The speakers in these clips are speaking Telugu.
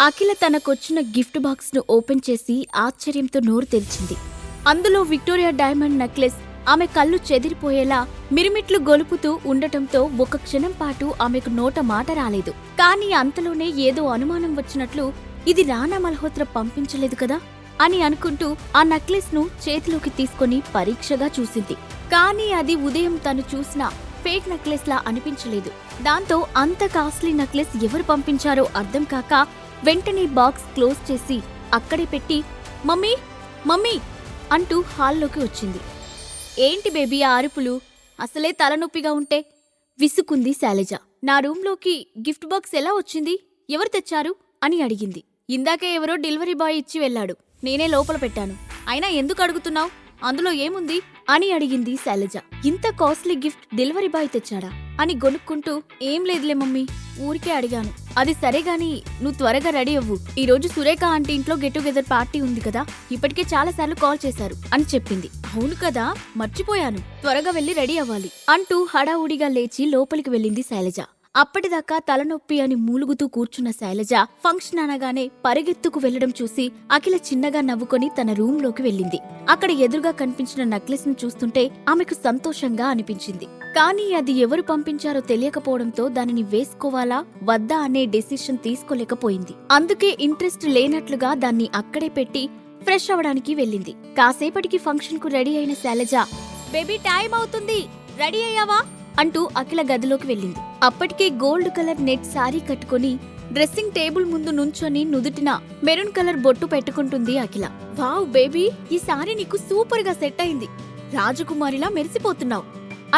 అఖిల తనకొచ్చిన గిఫ్ట్ బాక్స్ను ఓపెన్ చేసి ఆశ్చర్యంతో నోరు తెరిచింది. అందులో విక్టోరియా డైమండ్ నెక్లెస్ ఆమె కళ్ళు చెదిరిపోయేలా మిరిమిట్లు గొలుపుతూ ఉండటంతో ఒక క్షణం పాటు ఆమెకు నోట మాట రాలేదు. కానీ అంతలోనే ఏదో అనుమానం వచ్చినట్లు ఇది రానా మల్హోత్ర పంపించలేదు కదా? అని అనుకుంటూ ఆ నెక్లెస్ను చేతిలోకి తీసుకొని పరీక్షగా చూసింది. కానీ అది ఉదయం తను చూసిన ఫేక్ నెక్లెస్ లా అనిపించలేదు. దాంతో అంత కాస్ట్లీ నెక్లెస్ ఎవరు పంపించారో అర్థం కాక వెంటనే బాక్స్ క్లోజ్ చేసి అక్కడే పెట్టి మమ్మీ మమ్మీ అంటూ హాల్లోకి వచ్చింది. ఏంటి బేబీ ఆ అరుపులు? అసలే తలనొప్పిగా ఉంటే? విసుకుంది శైలజ. నా రూంలోకి గిఫ్ట్ బాక్స్ ఎలా వచ్చింది? ఎవరు తెచ్చారు? అని అడిగింది. ఇందాకే ఎవరో డెలివరీ బాయ్ ఇచ్చి వెళ్ళాడు. నేనే లోపల పెట్టాను. అయినా ఎందుకు అడుగుతున్నావు? అందులో ఏముంది? అని అడిగింది శైలజ. ఇంత కాస్ట్లీ గిఫ్ట్ డెలివరీ బాయ్ తెచ్చాడా? అని గొనుక్కుంటూ ఏం లేదులే మమ్మీ ఊరికే అడిగాను. అది సరే గాని నువ్వు త్వరగా రెడీ అవ్వు. ఈ రోజు సురేఖ ఆంటీ ఇంట్లో గెట్ టుగెదర్ పార్టీ ఉంది కదా ఇప్పటికే చాలా సార్లు కాల్ చేశారు అని చెప్పింది. అవును కదా మర్చిపోయాను. త్వరగా వెళ్ళి రెడీ అవ్వాలి అంటూ హడావుడిగా లేచి లోపలికి వెళ్ళింది శైలజ. అప్పటిదాకా తలనొప్పి అని మూలుగుతూ కూర్చున్న శైలజ ఫంక్షన్ అనగానే పరిగెత్తుకు వెళ్ళడం చూసి అఖిల చిన్నగా నవ్వుకొని తన రూంలోకి వెళ్ళింది. అక్కడ ఎదురుగా కనిపించిన నెక్లెస్ను చూస్తుంటే ఆమెకు సంతోషంగా అనిపించింది. కానీ అది ఎవరు పంపించారో తెలియకపోవడంతో దానిని వేసుకోవాలా వద్దా అనే డెసిషన్ తీసుకోలేకపోయింది. అందుకే ఇంట్రెస్ట్ లేనట్లుగా దాన్ని అక్కడే పెట్టి ఫ్రెష్ అవడానికి వెళ్ళింది. కాసేపటికి ఫంక్షన్కు రెడీ అయిన శైలజ బేబీ టైం అవుతుంది. రెడీ అయ్యావా? అంటూ అఖిల గదిలోకి వెళ్ళింది. అప్పటికే గోల్డ్ కలర్ నెట్ సారీ కట్టుకొని డ్రెస్సింగ్ టేబుల్ ముందు నుంచొని నుదుటిన మెరూన్ కలర్ బొట్టు పెట్టుకుంటుంది అఖిల. వావ్ బేబీ ఈ సారీ నీకు సూపర్గా సెట్ అయింది. రాజకుమారిలా మెరిసిపోతున్నావు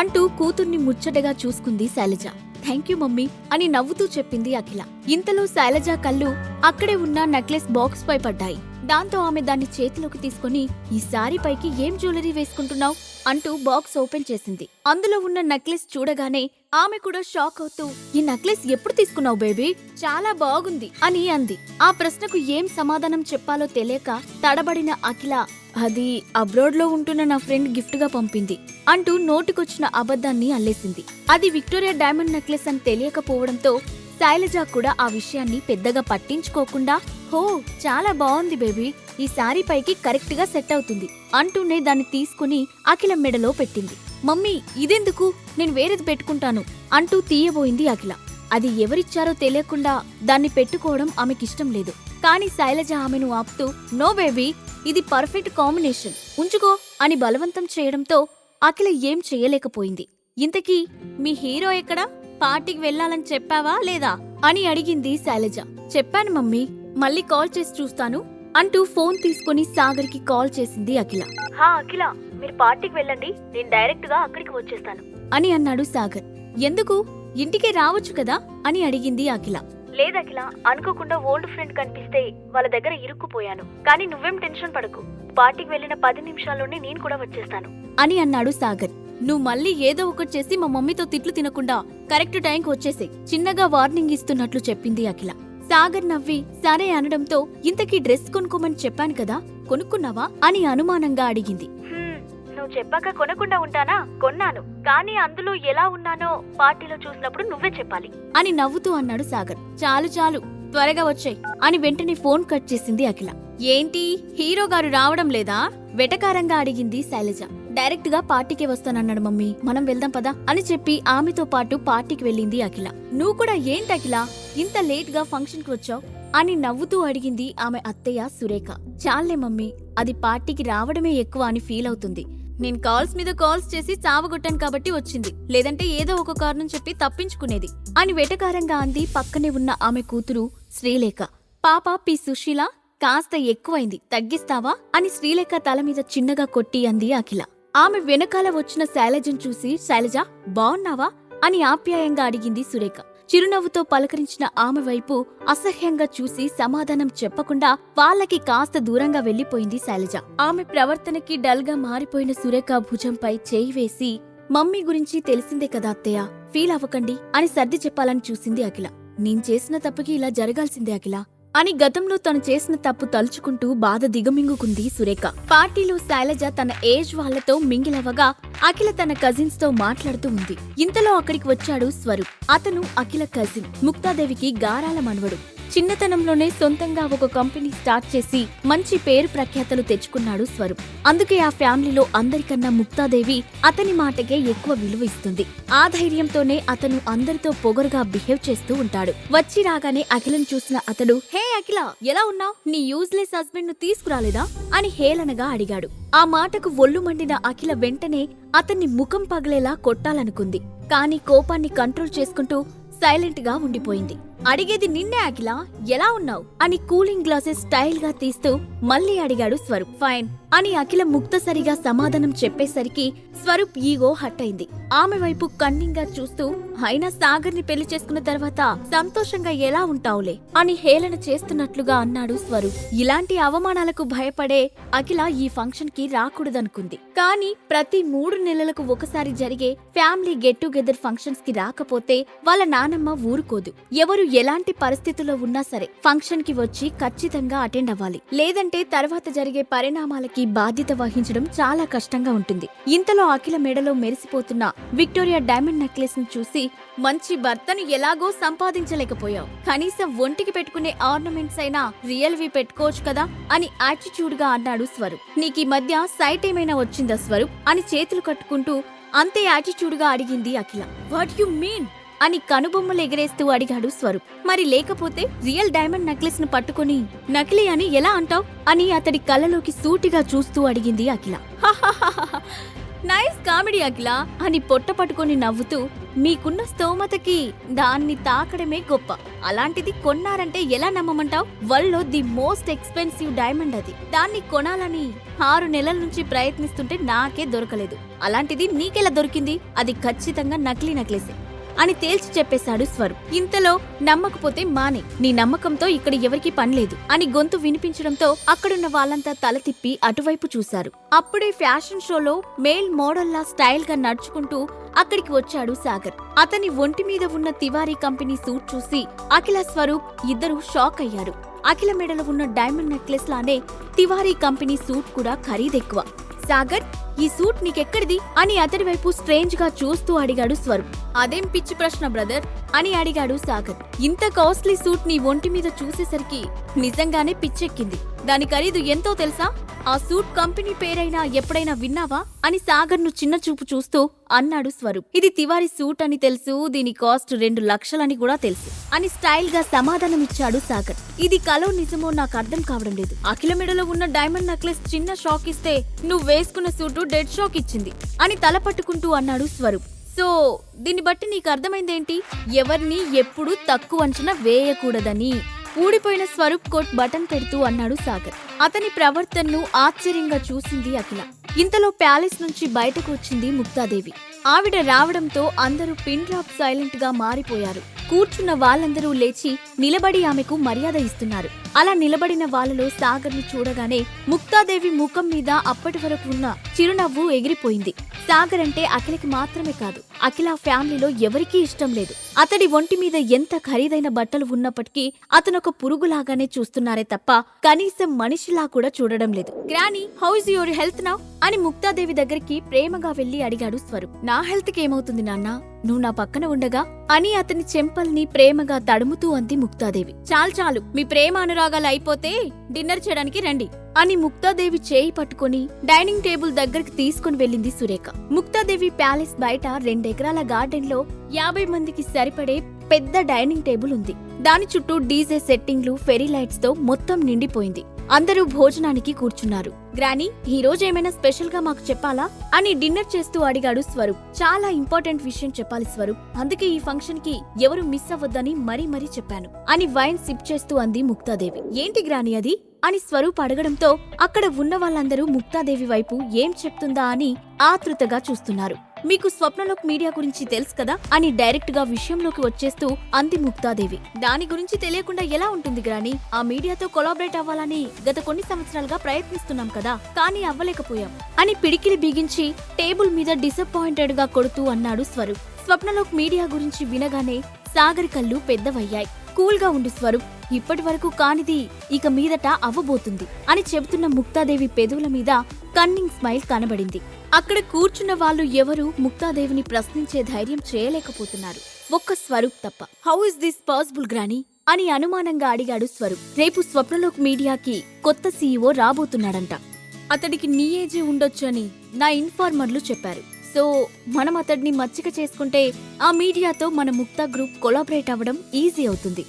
అంటూ కూతుర్ని ముచ్చటగా చూసుకుంది శైలజ. థ్యాంక్ యూ మమ్మీ అని నవ్వుతూ చెప్పింది అఖిల. ఇంతలో శైలజ కళ్ళు అక్కడే ఉన్న నెక్లెస్ బాక్స్ పై పడ్డాయి. దాంతో ఆమె దాన్ని చేతిలోకి తీసుకొని ఈ సారీ పైకి ఏం జ్యువెలరీ వేసుకుంటున్నావు? అంటూ బాక్స్ ఓపెన్ చేసింది. అందులో ఉన్న నెక్లెస్ చూడగానే ఆమె కూడా షాక్ అవుతూ ఈ నెక్లెస్ ఎప్పుడు తీసుకున్నావు బేబీ? చాలా బాగుంది అని అంది. ఆ ప్రశ్నకు ఏం సమాధానం చెప్పాలో తెలియక తడబడిన అఖిల అది అబ్రాడ్లో ఉంటున్న నా ఫ్రెండ్ గిఫ్ట్గా పంపింది అంటూ నోటికొచ్చిన అబద్ధాన్ని అల్లేసింది. అది విక్టోరియా డైమండ్ నెక్లెస్ అని తెలియకపోవడంతో శైలజ కూడా ఆ విషయాన్ని పెద్దగా పట్టించుకోకుండా హో చాలా బాగుంది బేబీ ఈ సారీ పైకి కరెక్ట్గా సెట్ అవుతుంది అంటూనే దాన్ని తీసుకుని అఖిల మెడలో పెట్టింది. మమ్మీ ఇదెందుకు? నేను వేరేది పెట్టుకుంటాను అంటూ తీయబోయింది అఖిల. అది ఎవరిచ్చారో తెలియకుండా దాన్ని పెట్టుకోవడం ఆమెకిష్టం లేదు. కానీ శైలజ ఆమెను ఆపుతూ నో బేబీ ఇది పర్ఫెక్ట్ కాంబినేషన్. ఉంచుకో అని బలవంతం చేయడంతో అఖిల ఏం చేయలేకపోయింది. ఇంతకీ మీ హీరో ఎక్కడా? పార్టీకి వెళ్ళాలని చెప్పావా లేదా? అని అడిగింది శైలజ. చెప్పాను మమ్మీ మళ్ళీ కాల్ చేసి చూస్తాను అంటూ ఫోన్ తీసుకుని సాగర్కి కాల్ చేసింది అఖిల. హా అఖిల మీరు పార్టీకి వెళ్ళండి నేను డైరెక్ట్గా అక్కడికి వచ్చేస్తాను అని అన్నాడు సాగర్. ఎందుకు? ఇంటికే రావచ్చు కదా? అని అడిగింది అఖిల. లేదఖిల అనుకోకుండా ఓల్డ్ ఫ్రెండ్ కనిపిస్తే వాళ్ళ దగ్గర ఇరుక్కుపోయాను. కానీ నువ్వేం టెన్షన్ పడకు. పార్టీకి వెళ్ళిన పది నిమిషాల్లోనే నేను కూడా వచ్చేస్తాను. అని అన్నాడు సాగర్. నువ్వు మళ్ళీ ఏదో ఒకటి చేసి మా మమ్మీతో తిట్లు తినకుండా కరెక్ట్ టైంకి వచ్చేసే. చిన్నగా వార్నింగ్ ఇస్తున్నట్లు చెప్పింది అఖిల. సాగర్ నవ్వి సరే అనడంతో ఇంతకీ డ్రెస్ కొనుక్కోమని చెప్పాను కదా కొనుక్కున్నావా? అని అనుమానంగా అడిగింది. నువ్వు చెప్పాక కొనకుండా ఉంటానా? కొన్నాను. కానీ అందులో ఎలా ఉన్నానో పార్టీలో చూసినప్పుడు నువ్వే చెప్పాలి. అని నవ్వుతూ అన్నాడు సాగర్. చాలు చాలు. త్వరగా వచ్చాయి అని వెంటనే ఫోన్ కట్ చేసింది అఖిల. ఏంటి? హీరో గారు రావడం లేదా? వెటకారంగా అడిగింది శైలజ. డైరెక్ట్గా పార్టీకే వస్తానన్నాడు మమ్మీ. మనం వెళ్దాం పదా అని చెప్పి ఆమెతో పాటు పార్టీకి వెళ్ళింది అఖిల. నువ్వు కూడా ఏంటి అఖిల? ఇంత లేట్గా ఫంక్షన్కి వచ్చావు? అని నవ్వుతూ అడిగింది ఆమె అత్తయ్య సురేఖ. చాలే మమ్మీ. అది పార్టీకి రావడమే ఎక్కువ అని ఫీల్ అవుతుంది. నేను కాల్స్ మీద కాల్స్ చేసి చావగొట్టాను కాబట్టి వచ్చింది. లేదంటే ఏదో ఒక కారణం చెప్పి తప్పించుకునేది. అని వెటకారంగా అంది పక్కనే ఉన్న ఆమె కూతురు శ్రీలేఖ. పాప పి సుశీల కాస్త ఎక్కువైంది. తగ్గిస్తావా? అని శ్రీలేఖ తల మీద చిన్నగా కొట్టి అంది అఖిల. ఆమె వెనకాల వచ్చిన శైలజను చూసి శైలజ బావున్నావా? అని ఆప్యాయంగా అడిగింది సురేఖ. చిరునవ్వుతో పలకరించిన ఆమె వైపు అసహ్యంగా చూసి సమాధానం చెప్పకుండా వాళ్ళకి కాస్త దూరంగా వెళ్ళిపోయింది శైలజ. ఆమె ప్రవర్తనకి డల్గా మారిపోయిన సురేఖ భుజంపై చేయి వేసి మమ్మీ గురించి తెలిసిందే కదా అత్తయ్య ఫీల్ అవ్వకండి అని సర్ది చెప్పాలని చూసింది అఖిల. నేను చేసిన తప్పుకి ఇలా జరగాల్సిందే అఖిల. అని గతంలో తను చేసిన తప్పు తలుచుకుంటూ బాధ దిగమింగుకుంది సురేఖ. పార్టీలో శైలజ తన ఏజ్ వాళ్ళతో మింగిలవగా అఖిల తన కజిన్స్తో మాట్లాడుతూ ఉంది. ఇంతలో అక్కడికి వచ్చాడు స్వరూప్. అతను అఖిల కజిన్ ముక్తాదేవికి గారాల మనవడు. చిన్నతనంలోనే సొంతంగా ఒక కంపెనీ స్టార్ట్ చేసి మంచి పేరు ప్రఖ్యాతలు తెచ్చుకున్నాడు స్వరూప్. అందుకే ఆ ఫ్యామిలీలో అందరికన్నా ముక్తాదేవి అతని మాటకే ఎక్కువ విలువ ఇస్తుంది. ఆ ధైర్యంతోనే అతను అందరితో పొగరుగా బిహేవ్ చేస్తూ ఉంటాడు. వచ్చి రాగానే అఖిలను చూసిన అతడు హే అఖిల ఎలా ఉన్నావు? నీ యూజ్లెస్ హస్బెండ్ను తీసుకురాలేదా? అని హేళనగా అడిగాడు. ఆ మాటకు ఒళ్ళు మండిన అఖిల వెంటనే అతన్ని ముఖం పగలేలా కొట్టాలనుకుంది. కానీ కోపాన్ని కంట్రోల్ చేసుకుంటూ సైలెంట్గా ఉండిపోయింది. అడిగేది నిన్నే అఖిల ఎలా ఉన్నావు? అని కూలింగ్ గ్లాసెస్ స్టైల్గా తీస్తూ మళ్ళీ అడిగాడు స్వరూప్. ఫైన్. అని అఖిల ముక్తసరిగా సమాధానం చెప్పేసరికి స్వరూప్ ఈగో హట్ అయింది ఆమె వైపు కన్నింగా చూస్తూ అయినా సాగర్ని పెళ్ళి చేసుకున్న తర్వాత సంతోషంగా ఎలా ఉంటావులే అని హేళన చేస్తున్నట్లుగా అన్నాడు స్వరూప్. ఇలాంటి అవమానాలకు భయపడే అఖిల ఈ ఫంక్షన్కి రాకూడదనుకుంది. కానీ ప్రతి మూడు నెలలకు ఒకసారి జరిగే ఫ్యామిలీ గెట్ టుగెదర్ ఫంక్షన్స్కి రాకపోతే వాళ్ళ నానమ్మ ఊరుకోదు. ఎవరు ఎలాంటి పరిస్థితుల్లో ఉన్నా సరే ఫంక్షన్కి వచ్చి ఖచ్చితంగా అటెండ్ అవ్వాలి. లేదంటే తర్వాత జరిగే పరిణామాలకి బాధ్యత వహించడం చాలా కష్టంగా ఉంటుంది. ఇంతలో అఖిల మెడలో మెరిసిపోతున్న విక్టోరియా డైమండ్ నెక్లెస్ను చూసి మంచి భర్తను ఎలాగో సంపాదించలేకపోయావు. కనీసం ఒంటికి పెట్టుకునే ఆర్నమెంట్స్ అయినా రియల్ వి పెట్టుకోవచ్చు కదా అని యాటిట్యూడ్గా అన్నాడు స్వరూప్. నీకు ఈ మధ్య సైట్ ఏమైనా వచ్చిందా స్వరూప్? అని చేతులు కట్టుకుంటూ అంతే యాటిట్యూడ్గా అడిగింది అఖిల. What you mean? అని కనుబొమ్మలు ఎగరేస్తూ అడిగాడు స్వరూప్. మరి లేకపోతే రియల్ డైమండ్ నెక్లెస్ను పట్టుకొని నకిలీ అని ఎలా అంటావు? అని అతడి కళ్ళలోకి సూటిగా చూస్తూ అడిగింది అఖిల. నైస్ కామెడీ అఖిల అని పొట్ట పట్టుకొని నవ్వుతూ మీకున్న స్తోమతకి దాన్ని తాకడమే గొప్ప. అలాంటిది కొన్నారంటే ఎలా నమ్మమంటావు? వరల్డ్లో ది మోస్ట్ ఎక్స్పెన్సివ్ డైమండ్ అది. దాన్ని కొనాలని ఆరు నెలల నుంచి ప్రయత్నిస్తుంటే నాకే దొరకలేదు. అలాంటిది నీకెలా దొరికింది? అది ఖచ్చితంగా నకిలీ నక్లెసే. అని తేల్చి చెప్పేశాడు స్వరూప్. ఇంతలో నమ్మకపోతే మానే. నీ నమ్మకంతో ఇక్కడ ఎవరికి పనిలేదు అని గొంతు వినిపించడంతో అక్కడున్న వాళ్ళంతా తల తిప్పి అటువైపు చూశారు. అప్పుడే ఫ్యాషన్ షోలో మేల్ మోడల్లా స్టైల్గా నడుచుకుంటూ అక్కడికి వచ్చాడు సాగర్. అతని ఒంటి మీద ఉన్న తివారీ కంపెనీ సూట్ చూసి అఖిల స్వరూప్ ఇద్దరు షాక్ అయ్యారు. అఖిల మెడలో ఉన్న డైమండ్ నెక్లెస్ లానే తివారీ కంపెనీ సూట్ కూడా ఖరీదెక్కువ సాగర్ ఈ సూట్ నీకెక్కడిది? అని అతడి వైపు స్ట్రేంజ్గా చూస్తూ అడిగాడు స్వరూప్. అదేం పిచ్చి ప్రశ్న బ్రదర్? అని అడిగాడు సాగర్. ఇంత కాస్ట్లీ సూట్ నీ ఒంటి మీద చూసేసరికి నిజంగానే పిచ్చెక్కింది. దాని ఖరీదు ఎంతో తెలుసా? ఆ సూట్ కంపెనీ పేరైనా ఎప్పుడైనా విన్నావా? అని సాగర్ను చిన్న చూపు చూస్తూ అన్నాడు స్వరూప్. ఇది తివారి సూట్ అని తెలుసు దీని కాస్ట్ రెండు లక్షలని కూడా తెలుసు అని స్టైల్గా సమాధానమిచ్చాడు సాగర్. ఇది కలో నిజమో నాకు అర్థం కావడం లేదు. అఖిల మెడలో ఉన్న డైమండ్ నెక్లెస్ చిన్న షాక్ ఇస్తే నువ్వు వేసుకున్న సూటు డెడ్ షాక్ ఇచ్చింది అని తల పట్టుకుంటూ అన్నాడు స్వరూప్. సో దీన్ని బట్టి నీకు అర్థమైందేంటి? ఎవరిని ఎప్పుడు తక్కువ అంచనా వేయకూడదని ఊడిపోయిన స్వరూప్ కోట్ బటన్ పెడుతూ అన్నాడు సాగర్. అతని ప్రవర్తనను ఆశ్చర్యంగా చూసింది అఖిల. ఇంతలో ప్యాలెస్ నుంచి బయటకు వచ్చింది ముక్తాదేవి. ఆవిడ రావడంతో అందరూ పిన్ డ్రాప్ సైలెంట్గా మారిపోయారు. కూర్చున్న వాళ్ళందరూ లేచి నిలబడి ఆమెకు మర్యాద ఇస్తున్నారు. అలా నిలబడిన వాళ్ళలో సాగర్ని చూడగానే ముక్తాదేవి ముఖం మీద అప్పటి వరకు ఉన్న చిరునవ్వు ఎగిరిపోయింది. సాగర్ అంటే అఖిలకి మాత్రమే కాదు అఖిల ఫ్యామిలీలో ఎవరికీ ఇష్టం లేదు. అతడి ఒంటి మీద ఎంత ఖరీదైన బట్టలు ఉన్నప్పటికీ అతనొక పురుగులాగానే చూస్తున్నారే తప్ప కనీసం మనిషిలా కూడా చూడడం లేదు. Granny how is your health now అని ముక్తాదేవి దగ్గరికి ప్రేమగా వెళ్ళి అడిగాడు స్వరూప్. నా హెల్త్కి ఏమవుతుంది నాన్న? నువ్వు నా పక్కన ఉండగా? అని అతని చెంపల్ని ప్రేమగా తడుముతూ అంది ముక్తాదేవి. చాలు చాలు. మీ ప్రేమ అనురాగాలు అయిపోతే డిన్నర్ చేయడానికి రండి అని ముక్తాదేవి చేయి పట్టుకొని డైనింగ్ టేబుల్ దగ్గరికి తీసుకుని వెళ్ళింది సురేఖ. ముక్తాదేవి ప్యాలెస్ బయట రెండెకరాల గార్డెన్లో యాభై మందికి సరిపడే పెద్ద డైనింగ్ టేబుల్ ఉంది. దాని చుట్టూ డీజే సెట్టింగ్లు ఫెరీ లైట్స్తో మొత్తం నిండిపోయింది. అందరూ భోజనానికి కూర్చున్నారు. గ్రానీ ఈ రోజు ఏమైనా స్పెషల్గా మాకు చెప్పాలా? అని డిన్నర్ చేస్తూ అడిగాడు స్వరూప్. చాలా ఇంపార్టెంట్ విషయం చెప్పాలి స్వరూప్. అందుకే ఈ ఫంక్షన్కి ఎవరు మిస్ అవ్వద్దని మరీ మరీ చెప్పాను. అని వైన్ సిప్ చేస్తూ అంది ముక్తాదేవి. ఏంటి గ్రానీ అది? అని స్వరూప్ అడగడంతో అక్కడ ఉన్న వాళ్ళందరూ ముక్తాదేవి వైపు ఏం చెప్తుందా అని ఆతృతగా చూస్తున్నారు. మీకు స్వప్నలోక్ మీడియా గురించి తెలుసు కదా అని డైరెక్ట్గా విషయంలోకి వచ్చేస్తూ అంది ముక్తాదేవి. దాని గురించి తెలియకుండా ఎలా ఉంటుంది గ్రాని? ఆ మీడియాతో కొలాబరేట్ అవ్వాలని గత కొన్ని సంవత్సరాలుగా ప్రయత్నిస్తున్నాం కదా కానీ అవ్వలేకపోయాం అని పిడికిలి బిగించి టేబుల్ మీద డిసప్పాయింటెడ్గా కొడుతూ అన్నాడు స్వరూప్. స్వప్నలోక్ మీడియా గురించి వినగానే సాగర్ కళ్ళు పెద్దవయ్యాయి. కూల్గా ఉండు స్వరూప్. ఇప్పటి వరకు కానిది ఇక మీదట అవ్వబోతుంది అని చెబుతున్న ముక్తాదేవి పెదవుల మీద కన్నింగ్ స్మైల్ కనబడింది. అక్కడ కూర్చున్న వాళ్ళు ఎవరూ ముక్తాదేవిని ప్రశ్నించే ధైర్యం చేయలేకపోతున్నారు. ఒక్క స్వరూప్ తప్ప. హౌ ఇస్ దిస్ పాసిబుల్ గ్రాని అని అనుమానంగా అడిగాడు స్వరూప్. రేపు స్వప్నలోక్ మీడియాకి కొత్త సీఈఓ రాబోతున్నాడంట. అతడికి నీ ఏజీ ఉండొచ్చు అని నా ఇన్ఫార్మర్లు చెప్పారు. సో మనం అతడిని మచ్చిక చేసుకుంటే ఆ మీడియాతో మన ముక్తా గ్రూప్ కొలాబరేట్ అవ్వడం ఈజీ అవుతుంది.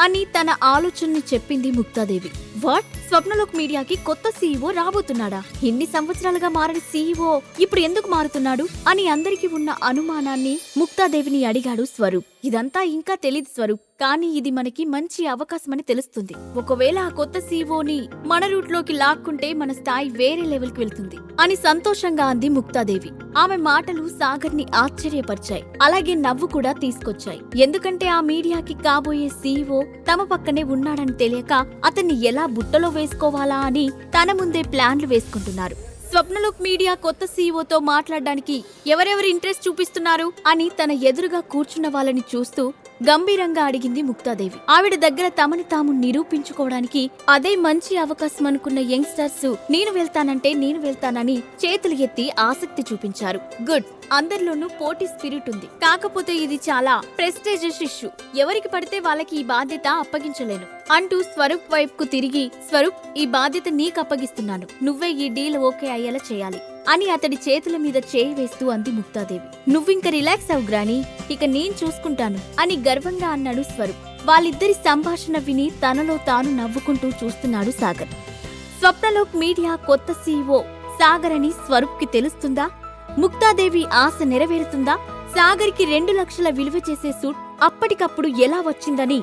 అని తన ఆలోచనని చెప్పింది ముక్తాదేవి. వాట్? స్వప్నలోక్ మీడియాకి కొత్త సీఈఓ రాబోతున్నాడా? ఇన్ని సంవత్సరాలుగా మారిన సీఈఓ ఇప్పుడు ఎందుకు మారుతున్నాడు? అని అందరికీ ఉన్న అనుమానాన్ని ముక్తాదేవిని అడిగాడు స్వరూప్. ఇదంతా ఇంకా తెలియదు స్వరూప్ కానీ ఇది మనకి మంచి అవకాశమని తెలుస్తుంది. ఒకవేళ ఆ కొత్త సీఈఓని మన రూట్లోకి లాక్కుంటే మన స్థాయి వేరే లెవెల్కి వెళ్తుంది అని సంతోషంగా అంది ముక్తాదేవి. ఆమె మాటలు సాగర్ని ఆశ్చర్యపరిచాయి. అలాగే నవ్వు కూడా తీసుకొచ్చాయి. ఎందుకంటే ఆ మీడియాకి కాబోయే సీఈఓ తమ పక్కనే ఉన్నాడని తెలియక అతన్ని ఎలా బుట్టలో వేసుకోవాలా అని తన ముందే ప్లాన్లు వేసుకుంటున్నారు. స్వప్నలోక్ మీడియా కొత్త సీఈఓతో మాట్లాడడానికి ఎవరెవరు ఇంట్రెస్ట్ చూపిస్తున్నారు అని తన ఎదురుగా కూర్చున్న వాళ్ళని చూస్తూ గంభీరంగా అడిగింది ముక్తాదేవి. ఆవిడ దగ్గర తమని తాము నిరూపించుకోవడానికి అదే మంచి అవకాశం అనుకున్న యంగ్స్టర్స్ నేను వెళ్తానంటే నేను వెళ్తానని చేతులు ఎత్తి ఆసక్తి చూపించారు. గుడ్. అందరిలోనూ పోటీ స్పిరిట్ ఉంది. కాకపోతే ఇది చాలా ప్రెస్టేజియస్ ఇష్యూ. ఎవరికి పడితే వాళ్ళకి ఈ బాధ్యత అప్పగించలేను. అంటూ స్వరూప్ వైపుకు తిరిగి స్వరూప్ ఈ బాధ్యత నీకు అప్పగిస్తున్నాను. నువ్వే ఈ డీల్ ఓకే అయ్యేలా చేయాలి. అని అతడి చేతుల మీద చేయి వేస్తూ అంది ముక్తాదేవి. నువ్వింక రిలాక్స్ అవు గ్రాని ఇక నేను చూసుకుంటాను అని గర్వంగా అన్నాడు స్వరూప్. వాళ్ళిద్దరి సంభాషణ విని తనలో తాను నవ్వుకుంటూ చూస్తున్నాడు సాగర్. స్వప్నలోక్ మీడియా కొత్త సీఈఓ సాగర్ అని స్వరూప్కి తెలుస్తుందా? ముక్తాదేవి ఆశ నెరవేరుతుందా? సాగర్కి రెండు లక్షల విలువ చేసే సూట్ అప్పటికప్పుడు ఎలా వచ్చిందని